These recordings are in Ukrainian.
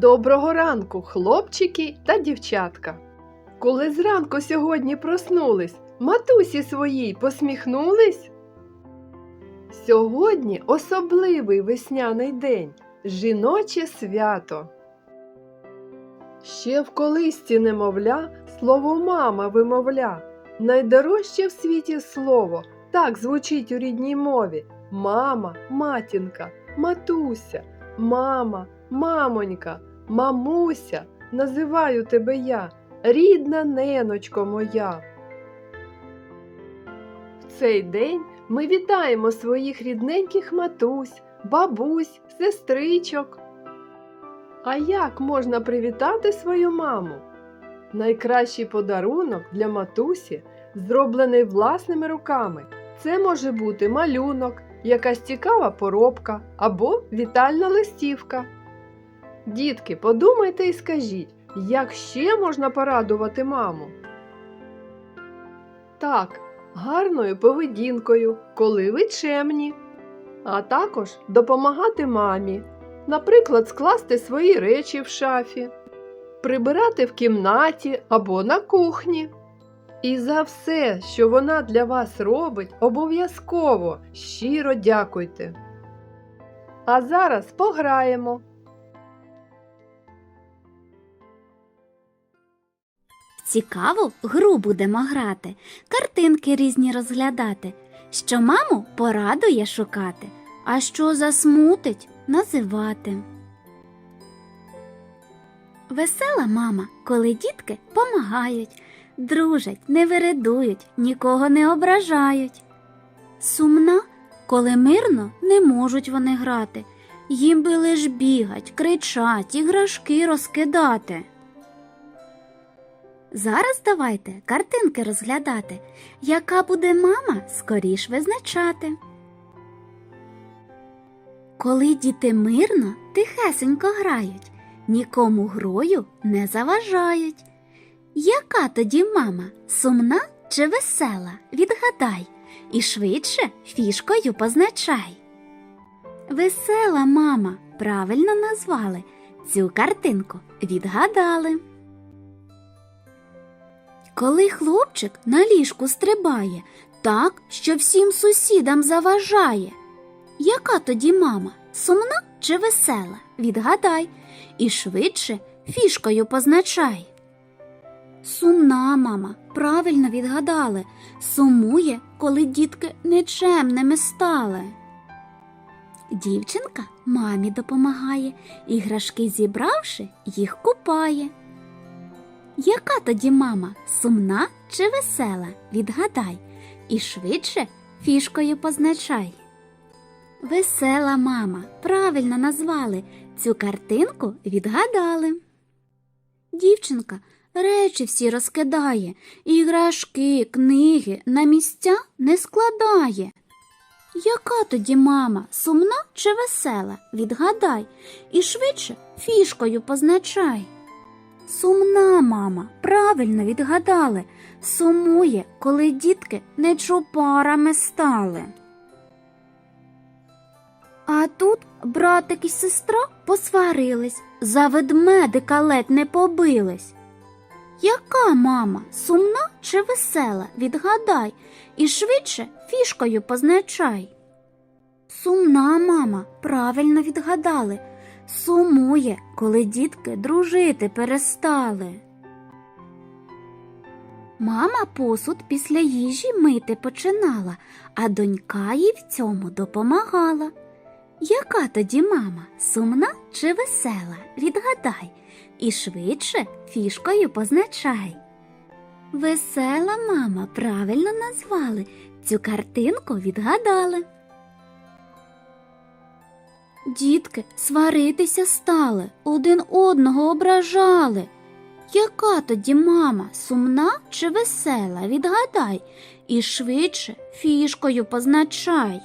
Доброго ранку, хлопчики та дівчатка. Коли зранку сьогодні проснулись, матусі своїй посміхнулись? Сьогодні особливий весняний день, жіноче свято. Ще в колисці немовля слово мама вимовля. Найдорожче в світі слово так звучить у рідній мові. Мама, матінка, матуся, мама, мамонька, мамуся, називаю тебе я, рідна неночко моя. В цей день ми вітаємо своїх рідненьких матусь, бабусь, сестричок. А як можна привітати свою маму? Найкращий подарунок для матусі зроблений власними руками. Це може бути малюнок, якась цікава поробка або вітальна листівка. Дітки, подумайте і скажіть, як ще можна порадувати маму? Так, гарною поведінкою, коли ви чемні, а також допомагати мамі, наприклад, скласти свої речі в шафі, прибирати в кімнаті або на кухні. І за все, що вона для вас робить, обов'язково щиро дякуйте. А зараз пограємо. Цікаву гру будемо грати, картинки різні розглядати, що маму порадує шукати, а що засмутить називати. Весела мама, коли дітки помагають, дружать, не вередують, нікого не ображають. Сумна, коли мирно не можуть вони грати, їм би лиш бігать, кричать, іграшки розкидати. Зараз давайте картинки розглядати, яка буде мама скоріш визначати. Коли діти мирно, тихесенько грають, нікому грою не заважають. Яка тоді мама, сумна чи весела? Відгадай і швидше фішкою позначай. Весела мама правильно назвали, цю картинку відгадали. Коли хлопчик на ліжку стрибає так, що всім сусідам заважає. Яка тоді мама, сумна чи весела? Відгадай і швидше фішкою позначай. Сумна мама, правильно відгадали, сумує, коли дітки нечемними стали. Дівчинка мамі допомагає, іграшки зібравши, їх купає. Яка тоді мама, сумна чи весела? Відгадай і швидше фішкою позначай. Весела мама, правильно назвали, цю картинку відгадали. Дівчинка речі всі розкидає, іграшки, книги на місця не складає. Яка тоді мама, сумна чи весела? Відгадай і швидше фішкою позначай. Сумна мама, правильно відгадали, сумує, коли дітки не чупарами стали. А тут братик і сестра посварились, за ведмедика ледь не побились. Яка мама, сумна чи весела? Відгадай і швидше фішкою позначай. Сумна мама, правильно відгадали, сумує, коли дітки дружити перестали. Мама посуд після їжі мити починала, а донька їй в цьому допомагала. Яка тоді мама, сумна чи весела? Відгадай і швидше фішкою позначай. Весела мама правильно назвали, цю картинку відгадали. Дітки сваритися стали, один одного ображали. Яка тоді мама, сумна чи весела? Відгадай і швидше фішкою позначай.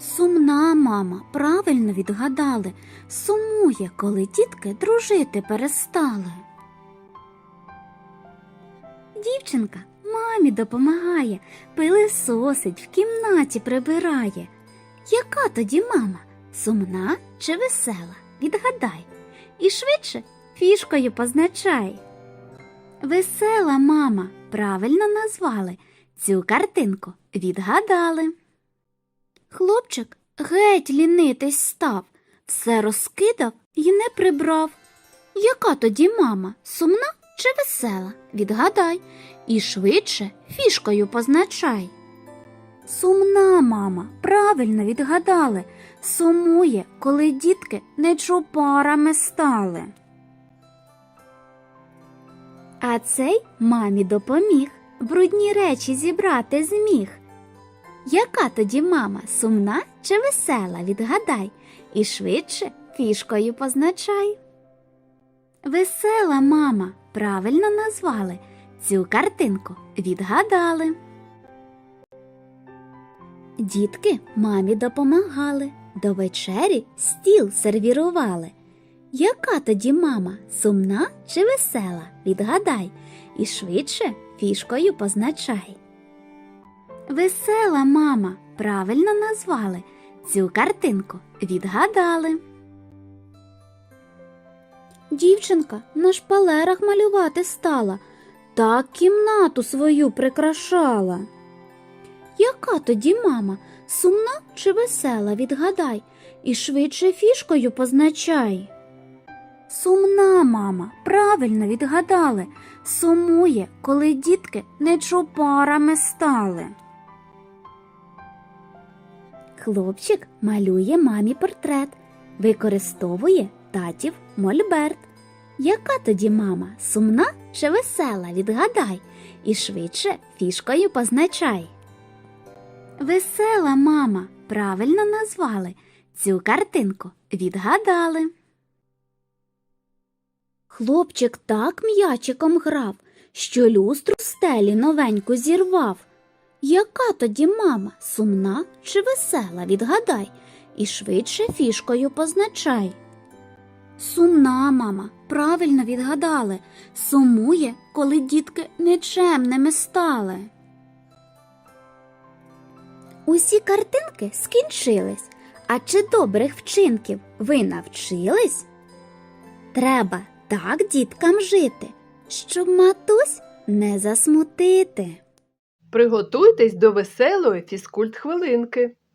Сумна мама, правильно відгадали, сумує, коли дітки дружити перестали. Дівчинка мамі допомагає, пилисосить, в кімнаті прибирає. Яка тоді мама, сумна чи весела? Відгадай і швидше фішкою позначай. Весела мама правильно назвали цю картинку відгадали. Хлопчик геть лінитись став, все розкидав і не прибрав. Яка тоді мама, сумна чи весела? Відгадай і швидше фішкою позначай. Сумна мама, правильно відгадали, сумує, коли дітки не чупарами стали. А цей мамі допоміг, брудні речі зібрати зміг. Яка тоді мама, сумна чи весела, відгадай, і швидше фішкою позначай. Весела мама, правильно назвали, цю картинку відгадали. Дітки мамі допомагали, до вечері стіл сервірували. Яка тоді мама, сумна чи весела? Відгадай і швидше фішкою позначай. Весела мама, правильно назвали. Цю картинку відгадали. Дівчинка на шпалерах малювати стала, так кімнату свою прикрашала. Яка тоді мама, сумна чи весела, відгадай, і швидше фішкою позначай. Сумна мама, правильно відгадали, сумує, коли дітки не чопарами стали. Хлопчик малює мамі портрет, використовує татів мольберт. Яка тоді мама, сумна чи весела, відгадай, і швидше фішкою позначай. Весела мама, правильно назвали, цю картинку відгадали. Хлопчик так м'ячиком грав, що люстру в стелі новеньку зірвав. Яка тоді мама, сумна чи весела, відгадай, і швидше фішкою позначай. Сумна мама, правильно відгадали, сумує, коли дітки нечемними стали. Усі картинки скінчились, а чи добрих вчинків ви навчились? Треба так діткам жити, щоб матусь не засмутити. Приготуйтесь до веселої фізкульт-хвилинки. Тра-ля-ля-ля-ля-ля-ля,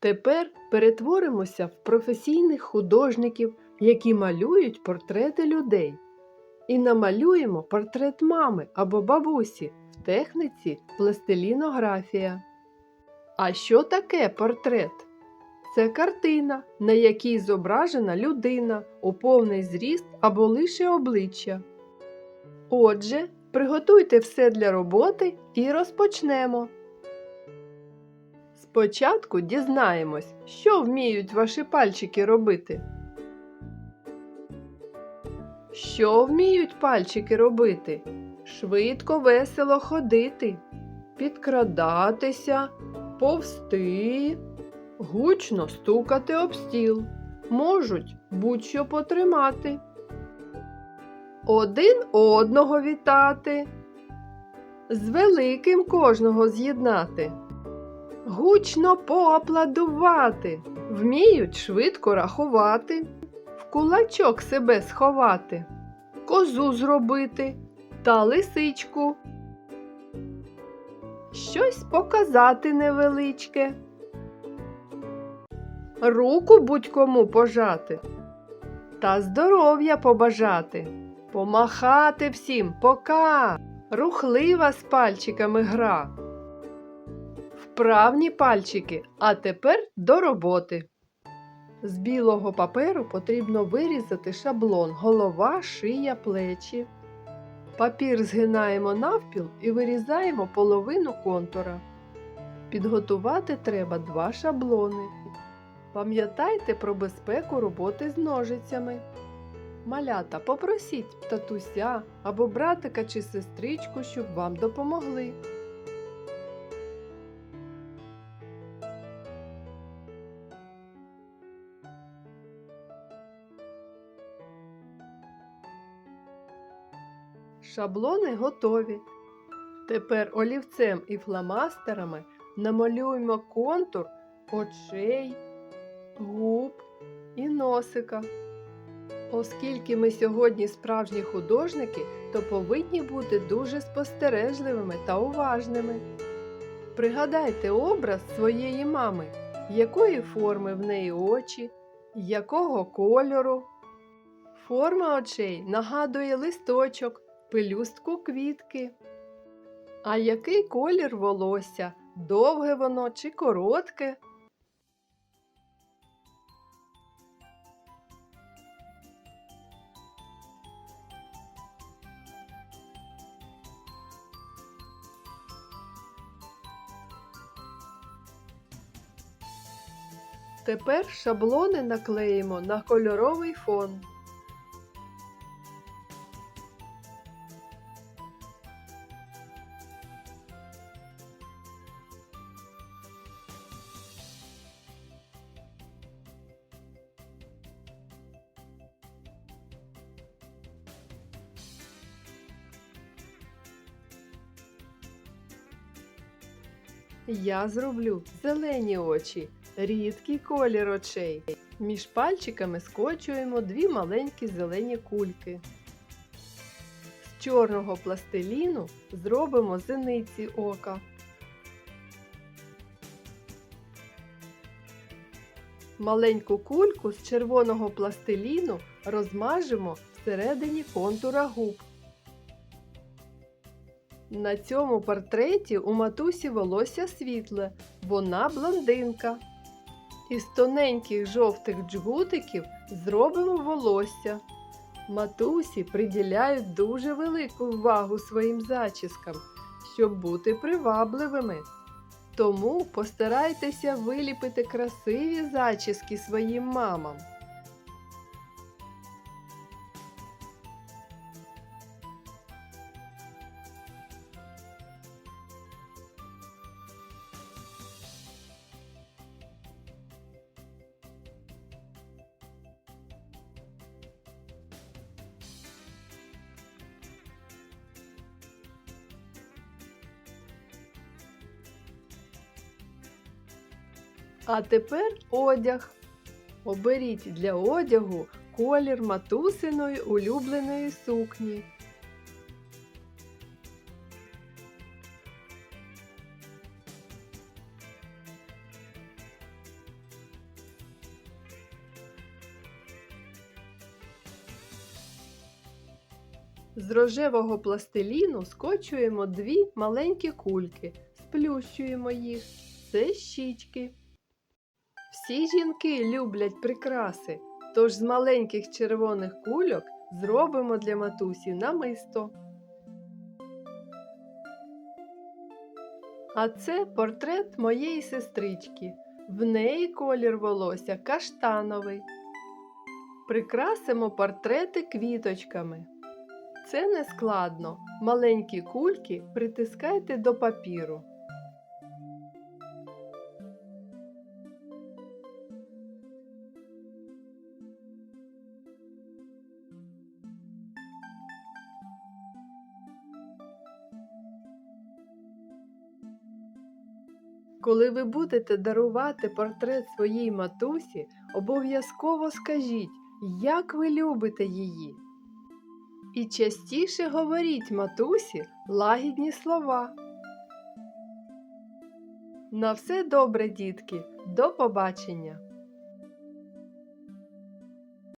Тепер перетворимося в професійних художників, які малюють портрети людей. І намалюємо портрет мами або бабусі в техніці пластилінографія. А що таке портрет? Це картина, на якій зображена людина у повний зріст або лише обличчя. Отже, приготуйте все для роботи і розпочнемо. Спочатку дізнаємось, що вміють ваші пальчики робити. Що вміють пальчики робити? Швидко, весело ходити, підкрадатися, повсти, гучно стукати об стіл, можуть будь-що потримати, один одного вітати, з великим кожного з'єднати. Гучно поаплодувати, вміють швидко рахувати, в кулачок себе сховати, козу зробити та лисичку. Щось показати невеличке. Руку будь-кому пожати та здоров'я побажати, помахати всім пока, рухлива з пальчиками гра. Вправні пальчики, а тепер до роботи. З білого паперу потрібно вирізати шаблон, голова, шия, плечі. Папір згинаємо навпіл і вирізаємо половину контура. Підготувати треба два шаблони. Пам'ятайте про безпеку роботи з ножицями. Малята, попросіть татуся або братика чи сестричку, щоб вам допомогли. Шаблони готові. Тепер олівцем і фломастерами намалюємо контур очей, губ і носика. Оскільки ми сьогодні справжні художники, то повинні бути дуже спостережливими та уважними. Пригадайте образ своєї мами, якої форми в неї очі, якого кольору. Форма очей нагадує листочок, пелюстку квітки. А який колір волосся? Довге воно чи коротке? Тепер шаблони наклеїмо на кольоровий фон. Я зроблю зелені очі, рідкий колір очей. Між пальчиками скочуємо дві маленькі зелені кульки. З чорного пластиліну зробимо зениці ока. Маленьку кульку з червоного пластиліну розмажемо всередині контура губ. На цьому портреті у матусі волосся світле, вона блондинка. Із тоненьких жовтих джгутиків зробимо волосся. Матусі приділяють дуже велику увагу своїм зачіскам, щоб бути привабливими. Тому постарайтеся виліпити красиві зачіски своїм мамам. А тепер одяг. Оберіть для одягу колір матусиної улюбленої сукні. З рожевого пластиліну скочуємо дві маленькі кульки, сплющуємо їх. Це щічки. Всі жінки люблять прикраси, тож з маленьких червоних кульок зробимо для матусі намисто. А це портрет моєї сестрички. В неї колір волосся каштановий. Прикрасимо портрети квіточками. Це не складно. Маленькі кульки притискайте до папіру. Коли ви будете дарувати портрет своїй матусі, обов'язково скажіть, як ви любите її. І частіше говоріть матусі лагідні слова. На все добре, дітки, до побачення!